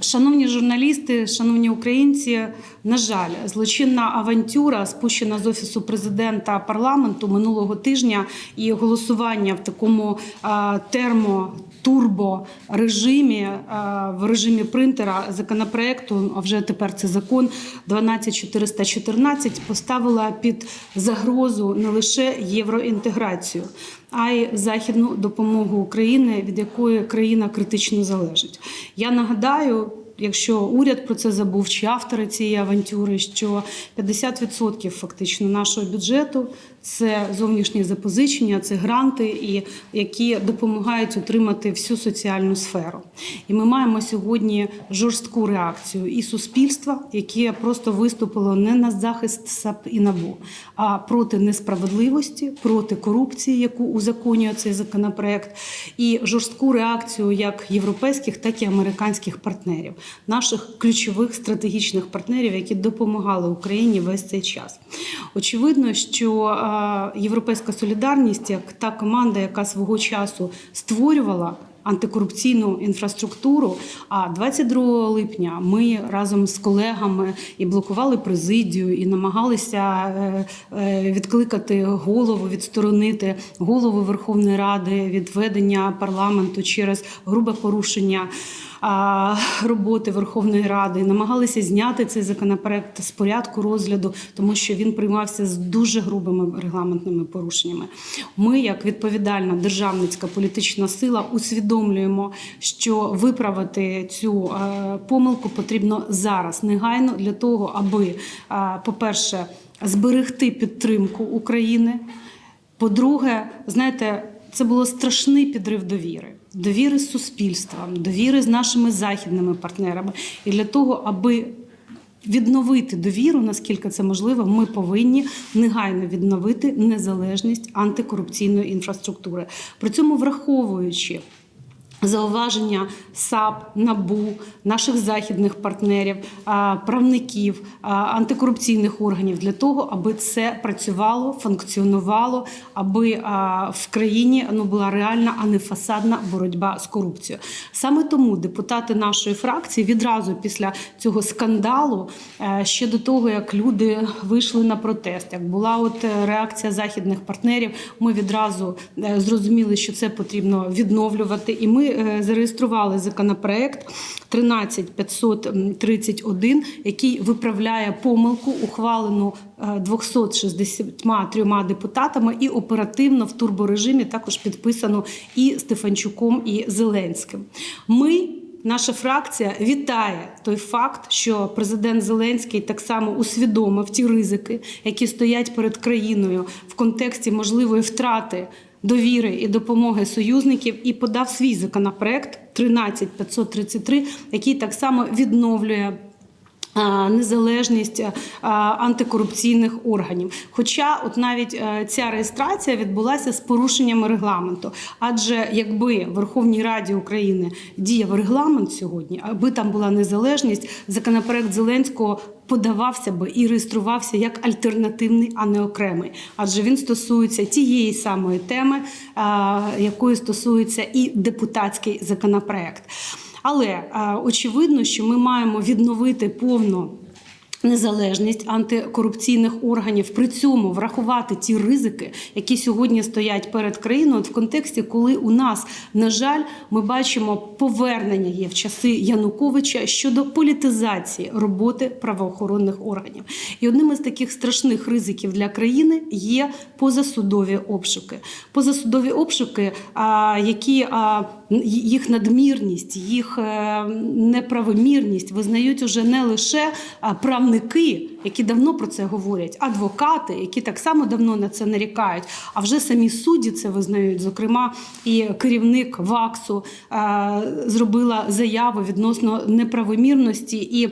Шановні журналісти, шановні українці, на жаль, злочинна авантюра, спущена з офісу президента парламенту минулого тижня, і голосування в такому термо. Турбо режимі в режимі принтера законопроекту, а вже тепер це закон 12414, поставила під загрозу не лише євроінтеграцію, а й західну допомогу України, від якої країна критично залежить. Я нагадаю. Якщо уряд про це забув, чи автори цієї авантюри, що 50% фактично нашого бюджету це зовнішні запозичення, це гранти, і які допомагають утримати всю соціальну сферу. І ми маємо сьогодні жорстку реакцію і суспільства, яке просто виступило не на захист САП і НАБУ, а проти несправедливості, проти корупції, яку узаконює цей законопроект, і жорстку реакцію як європейських, так і американських партнерів, наших ключових стратегічних партнерів, які допомагали Україні весь цей час. Очевидно, що е, європейська солідарність, як та команда, яка свого часу створювала антикорупційну інфраструктуру. А 22 липня ми разом з колегами і блокували президію, і намагалися е, е, відкликати голову, відсторонити голову Верховної Ради від ведення парламенту через грубе порушення. Роботи Верховної Ради намагалися зняти цей законопроект з порядку розгляду, тому що він приймався з дуже грубими регламентними порушеннями. Ми, як відповідальна державницька політична сила, усвідомлюємо, що виправити цю е, помилку потрібно зараз, негайно для того, аби, е, по-перше, зберегти підтримку України. По-друге, знаєте, це було страшний підрив довіри. Довіри з суспільством, довіри з нашими західними партнерами. І для того, аби відновити довіру, наскільки це можливо, ми повинні негайно відновити незалежність антикорупційної інфраструктури. При цьому враховуючи. Зауваження САП, НАБУ, наших західних партнерів, правників, антикорупційних органів для того, аби це працювало, функціонувало, аби в країні ну, була реальна, а не фасадна боротьба з корупцією. Саме тому депутати нашої фракції відразу після цього скандалу, е, ще до того як люди вийшли на протест, як була от е, реакція західних партнерів, ми відразу е, зрозуміли, що це потрібно відновлювати, і ми е, зареєстрували законопроект 13531, який виправляє помилку, ухвалену е, 263 депутатами, і оперативно в турборежимі також підписано і Стефанчуком, і Зеленським. Ми Наша фракція вітає той факт, що президент Зеленський так само усвідомив ті ризики, які стоять перед країною в контексті можливої втрати довіри і допомоги союзників, і подав свій законопроект 13533, який так само відновлює. Незалежність антикорупційних органів. Хоча, от навіть е, ця реєстрація відбулася з порушеннями регламенту. Адже якби Верховній Раді України діяв регламент сьогодні, аби там була незалежність, законопроект Зеленського подавався би і реєструвався як альтернативний, а не окремий. Адже він стосується тієї самої теми, якої стосується і депутатський законопроект. Але е, очевидно, що ми маємо відновити повну. Незалежність антикорупційних органів при цьому врахувати ті ризики, які сьогодні стоять перед країною, в контексті, коли у нас, на жаль, ми бачимо повернення є в часи Януковича щодо політизації роботи правоохоронних органів. І одним із таких страшних ризиків для країни є позасудові обшуки. Позасудові обшуки, а, які їх надмірність, їх е, неправомірність визнають уже не лише а, правники, які давно про це говорять, адвокати, які так само давно на це нарікають, а вже самі судді це визнають. Зокрема, і керівник ВАКСу е, зробила заяву відносно неправомірності і.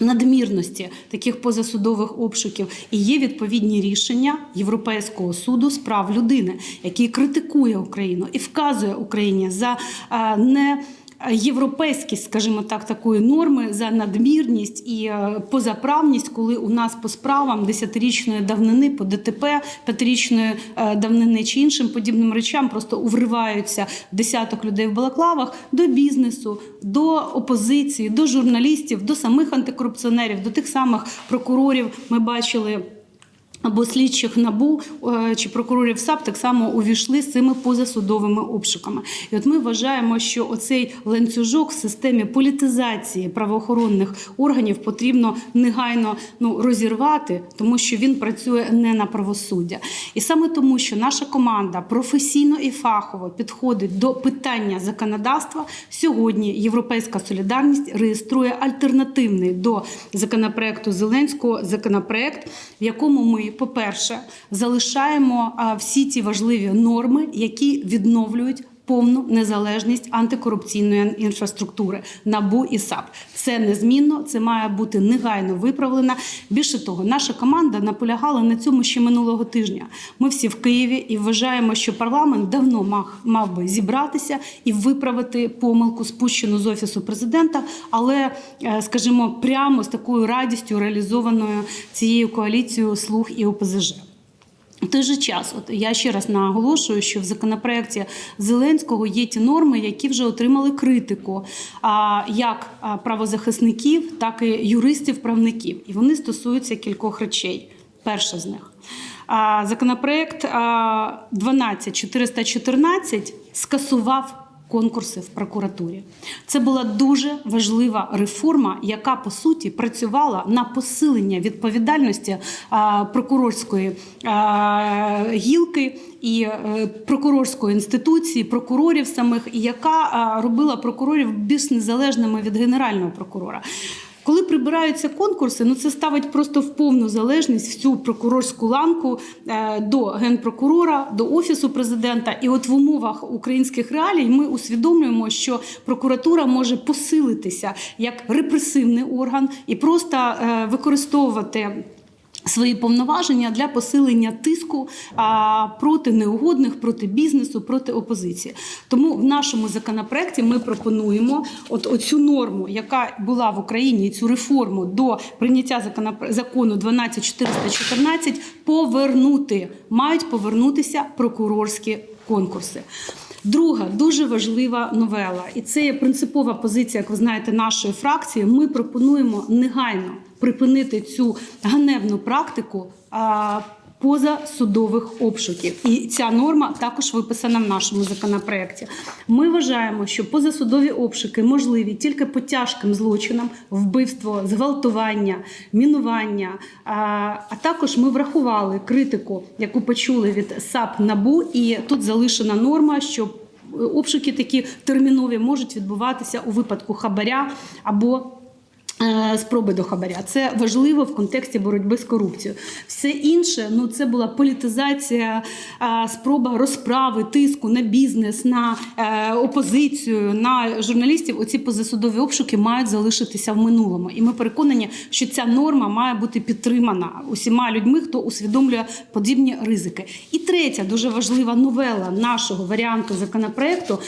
Надмірності таких позасудових обшуків і є відповідні рішення Європейського суду з прав людини, який критикує Україну і вказує Україні за е, не європейськість, скажімо так, такої норми за надмірність і е, позаправність, коли у нас по справам десятирічної давнини, по ДТП п'ятирічної е, давнини чи іншим подібним речам просто увриваються десяток людей в балаклавах до бізнесу, до опозиції, до журналістів, до самих антикорупціонерів, до тих самих прокурорів. Ми бачили. Або слідчих набу е, чи прокурорів САП так само увійшли з цими позасудовими обшуками. І от ми вважаємо, що оцей ланцюжок в системі політизації правоохоронних органів потрібно негайно ну розірвати, тому що він працює не на правосуддя. І саме тому, що наша команда професійно і фахово підходить до питання законодавства, сьогодні Європейська солідарність реєструє альтернативний до законопроекту Зеленського законопроект, в якому ми по-перше, залишаємо всі ті важливі норми, які відновлюють. Повну незалежність антикорупційної інфраструктури НАБУ і САП це незмінно, це має бути негайно виправлено. Більше того, наша команда наполягала на цьому ще минулого тижня. Ми всі в Києві і вважаємо, що парламент давно мав, мав би зібратися і виправити помилку, спущену з офісу президента, але, е, скажімо, прямо з такою радістю реалізованою цією коаліцією слуг і ОПЗЖ. В той же час, от я ще раз наголошую, що в законопроекті Зеленського є ті норми, які вже отримали критику, а, як правозахисників, так і юристів-правників. І вони стосуються кількох речей. Перша з них. Законопроект а, 12414 скасував конкурси в прокуратурі. Це була дуже важлива реформа, яка по суті працювала на посилення відповідальності прокурорської гілки і е, прокурорської інституції, прокурорів самих, і яка робила прокурорів більш незалежними від генерального прокурора. Коли прибираються конкурси, ну це ставить просто в повну залежність всю прокурорську ланку е, до генпрокурора, до офісу президента. І от в умовах українських реалій ми усвідомлюємо, що прокуратура може посилитися як репресивний орган і просто е, використовувати. Свої повноваження для посилення тиску а, проти неугодних, проти бізнесу, проти опозиції. Тому в нашому законопроекті ми пропонуємо от оцю норму, яка була в Україні, цю реформу до прийняття закону 12414 повернути. Мають повернутися прокурорські конкурси. Друга дуже важлива новела, і це є принципова позиція, як ви знаєте, нашої фракції. Ми пропонуємо негайно припинити цю ганебну практику. Позасудових обшуків, і ця норма також виписана в нашому законопроекті. Ми вважаємо, що позасудові обшуки можливі тільки по тяжким злочинам, вбивство, зґвалтування, мінування. А, також ми врахували критику, яку почули від САП НАБУ, і тут залишена норма, що обшуки такі термінові можуть відбуватися у випадку хабаря або Спроби до хабаря це важливо в контексті боротьби з корупцією. Все інше ну це була політизація, е, спроба розправи, тиску на бізнес, на е, опозицію, на журналістів. Оці позасудові обшуки мають залишитися в минулому. І ми переконані, що ця норма має бути підтримана усіма людьми, хто усвідомлює подібні ризики. І третя дуже важлива новела нашого варіанту законопроекту.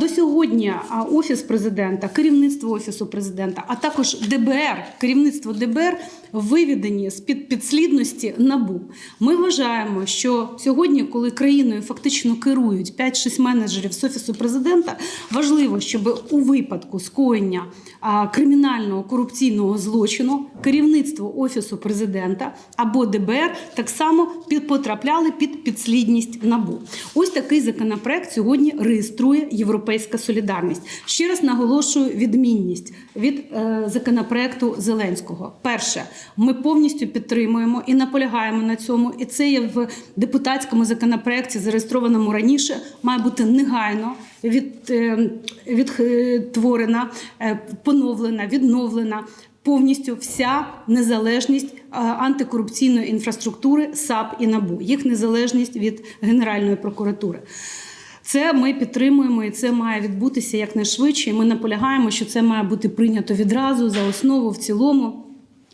До сьогодні офіс президента, керівництво офісу президента, а також ДБР, керівництво ДБР виведені з під підслідності набу. Ми вважаємо, що сьогодні, коли країною фактично керують 5-6 менеджерів з офісу президента, важливо, щоб у випадку скоєння кримінального корупційного злочину керівництво офісу президента або ДБР так само потрапляли під підслідність набу. Ось такий законопроект сьогодні реєструє Європейська солідарність. Ще раз наголошую відмінність від е, законопроекту Зеленського. Перше, ми повністю підтримуємо і наполягаємо на цьому. І це є в депутатському законопроекті, зареєстрованому раніше, має бути негайно від, е, відтворена, е, поновлена, відновлена. Повністю вся незалежність е, антикорупційної інфраструктури САП і НАБУ, їх незалежність від Генеральної прокуратури. Це ми підтримуємо, і це має відбутися якнайшвидше. І Ми наполягаємо, що це має бути прийнято відразу за основу в цілому.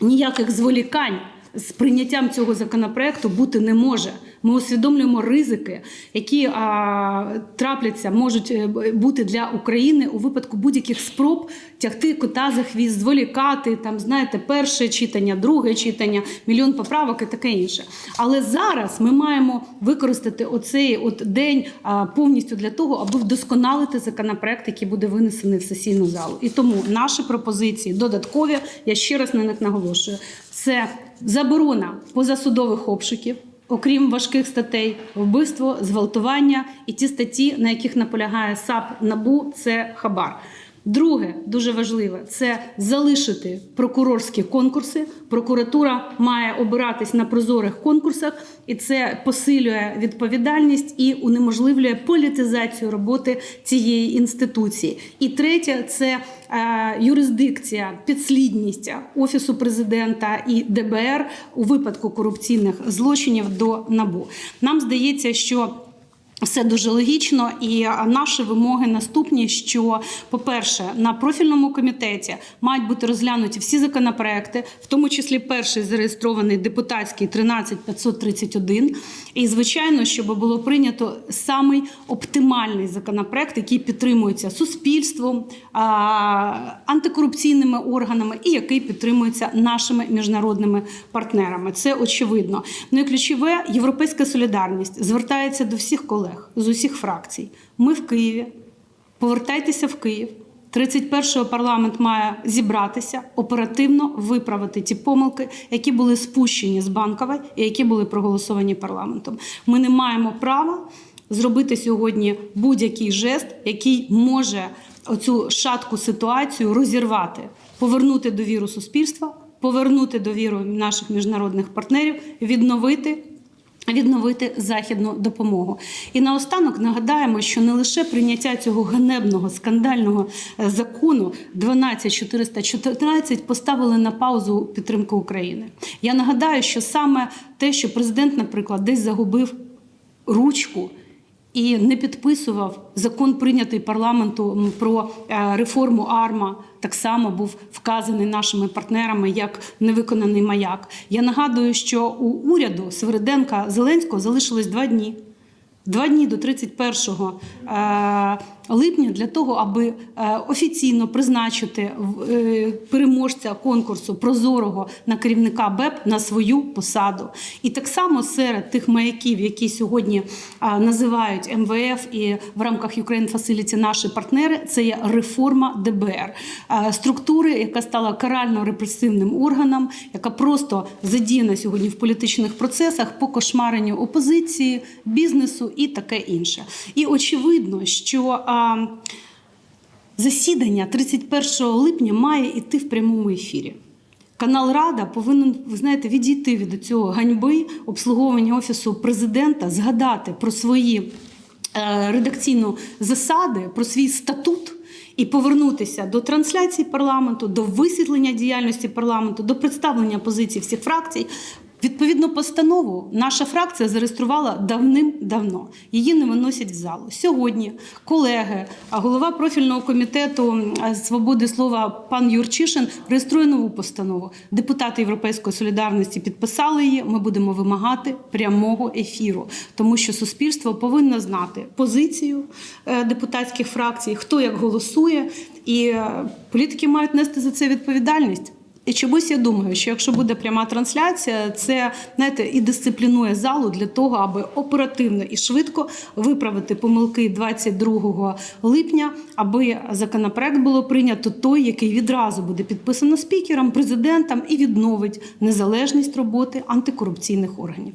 Ніяких зволікань з прийняттям цього законопроекту бути не може. Ми усвідомлюємо ризики, які а, трапляться, можуть е, бути для України у випадку будь-яких спроб тягти кота за хвіст, зволікати, там знаєте, перше читання, друге читання, мільйон поправок і таке інше. Але зараз ми маємо використати оцей от день а, повністю для того, аби вдосконалити законопроект, який буде винесений в сесійну залу. І тому наші пропозиції додаткові, я ще раз на них наголошую. Це заборона позасудових обшуків. Окрім важких статей, вбивство, зґвалтування і ті статті, на яких наполягає САП НАБУ, це хабар. Друге, дуже важливе, це залишити прокурорські конкурси. Прокуратура має обиратись на прозорих конкурсах, і це посилює відповідальність і унеможливлює політизацію роботи цієї інституції. І третє це е, юрисдикція, підслідність офісу президента і ДБР у випадку корупційних злочинів до набу. Нам здається, що все дуже логічно, і наші вимоги наступні: що, по-перше, на профільному комітеті мають бути розглянуті всі законопроекти, в тому числі перший зареєстрований депутатський 13531. І звичайно, щоб було прийнято самий оптимальний законопроект, який підтримується суспільством, антикорупційними органами і який підтримується нашими міжнародними партнерами. Це очевидно. Ну і ключове європейська солідарність звертається до всіх колег з усіх фракцій. Ми в Києві. Повертайтеся в Київ. 31-го парламент має зібратися оперативно виправити ті помилки, які були спущені з банкової і які були проголосовані парламентом. Ми не маємо права зробити сьогодні будь-який жест, який може оцю шатку ситуацію розірвати, повернути довіру суспільства, повернути довіру наших міжнародних партнерів, відновити відновити західну допомогу. І наостанок нагадаємо, що не лише прийняття цього ганебного скандального е, закону 12414 поставили на паузу підтримку України. Я нагадаю, що саме те, що президент, наприклад, десь загубив ручку. І не підписував закон, прийнятий парламентом про е, реформу АРМА. Так само був вказаний нашими партнерами як невиконаний маяк. Я нагадую, що у уряду Свириденка Зеленського залишилось два дні. Два дні до 31 е, липня для того, аби е, офіційно призначити е, переможця конкурсу прозорого на керівника БЕП на свою посаду. І так само серед тих маяків, які сьогодні називають МВФ і в рамках Ukraine Facility наші партнери, це є реформа ДБР структури, яка стала карально-репресивним органом, яка просто задіяна сьогодні в політичних процесах по кошмаренню опозиції, бізнесу і таке інше. І очевидно, що а, засідання 31 липня має йти в прямому ефірі. Канал Рада повинен, ви знаєте, відійти від цього ганьби обслуговування офісу президента, згадати про свої е, редакційні засади, про свій статут і повернутися до трансляції парламенту, до висвітлення діяльності парламенту, до представлення позицій всіх фракцій. Відповідну постанову наша фракція зареєструвала давним-давно. Її не виносять в залу. Сьогодні колеги, а голова профільного комітету свободи слова пан Юрчишин реєструє нову постанову. Депутати Європейської солідарності підписали її. Ми будемо вимагати прямого ефіру, тому що суспільство повинно знати позицію е, депутатських фракцій, хто як голосує, і е, політики мають нести за це відповідальність. І чомусь я думаю, що якщо буде пряма трансляція, це знаєте, і дисциплінує залу для того, аби оперативно і швидко виправити помилки 22 липня, аби законопроект було прийнято той, який відразу буде підписано спікером, президентом і відновить незалежність роботи антикорупційних органів.